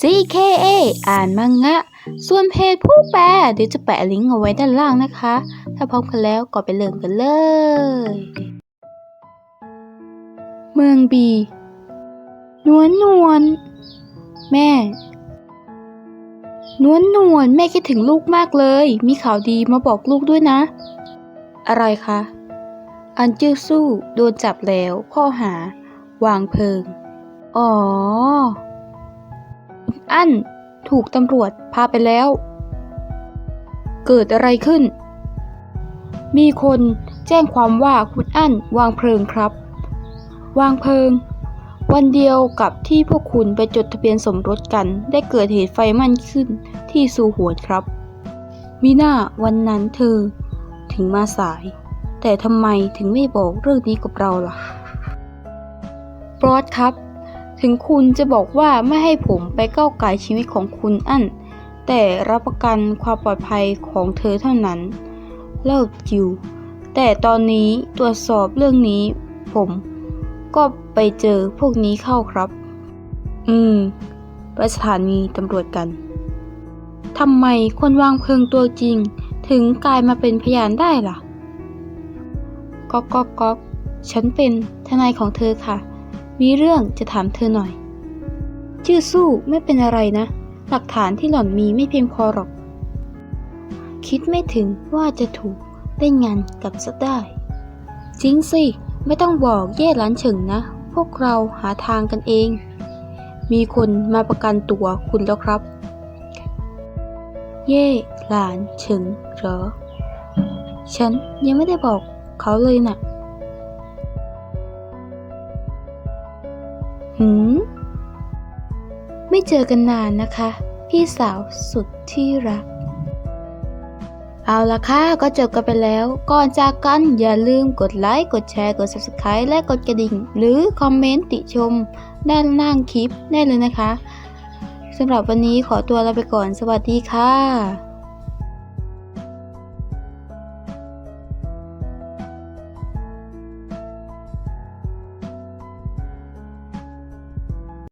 GKA อ่านมังงะ ส่วนเพจผู้แปลเดี๋ยวจะแปะลิงก์เอาไว้ด้านล่างนะคะ ถ้าพร้อมกันแล้วก็ไปเริ่มกันเลย เมืองบี นวลนวลแม่ นวลนวลแม่คิดถึงลูกมากเลย มีข่าวดีมาบอกลูกด้วยนะ อะไรคะ อันจื้อสู้โดนจับแล้ว ข้อหา วางเพลิง อ๋อ อั้น ถูกตำรวจพาไปแล้ว เกิดอะไรขึ้น มีคนแจ้งความว่าคุณอั้นวางเพลิงครับ วางเพลิง วันเดียวกับที่พวกคุณไปจดทะเบียนสมรสกัน ได้เกิดเหตุไฟไหม้ขึ้นที่ซูหวนครับ มีหน้าวันนั้นเธอถึงมาสาย แต่ทำไมถึงไม่บอกเรื่องนี้กับเราล่ะบรอดครับ ถึงคุณจะบอกว่าไม่ให้ผมไปก้าวไก่ชีวิตของคุณอั้นแต่รับประกันความปลอดภัยของเธอเท่านั้น เล่าจิว แต่ตอนนี้ตรวจสอบเรื่องนี้ ผม ก็ไปเจอพวกนี้เข้าครับ อืมไปสถานีตำรวจกัน ทำไมคนวางเพลิงตัวจริง ถึงกลายมาเป็นพยานได้ล่ะก๊อกก๊อกก๊อกฉันเป็นทนายของเธอค่ะ มีเรื่องจะถามเธอหน่อย ชื่อสู้ไม่เป็นอะไรนะ หลักฐานที่หล่อนมีไม่เพียงพอหรอก คิดไม่ถึงว่าจะถูกเล่นงานกับซะได้ จริงสิ ไม่ต้องบอกเย่หลานเฉิงนะ พวกเราหาทางกันเอง มีคนมาประกันตัวคุณแล้วครับ เย่หลานเฉิงเหรอ ฉันยังไม่ได้บอกเขาเลยน่ะ หืม ไม่เจอกันนานนะคะ พี่สาวสุดที่รัก เอาละค่ะก็จบกันไปแล้ว ก่อนจากกันอย่าลืมกดไลค์ กดแชร์ กด Subscribe และกดกระดิ่ง หรือคอมเมนต์ติชม ด้านล่างคลิปได้เลยนะคะสำหรับวันนี้ขอตัวลาไปก่อน สวัสดีค่ะ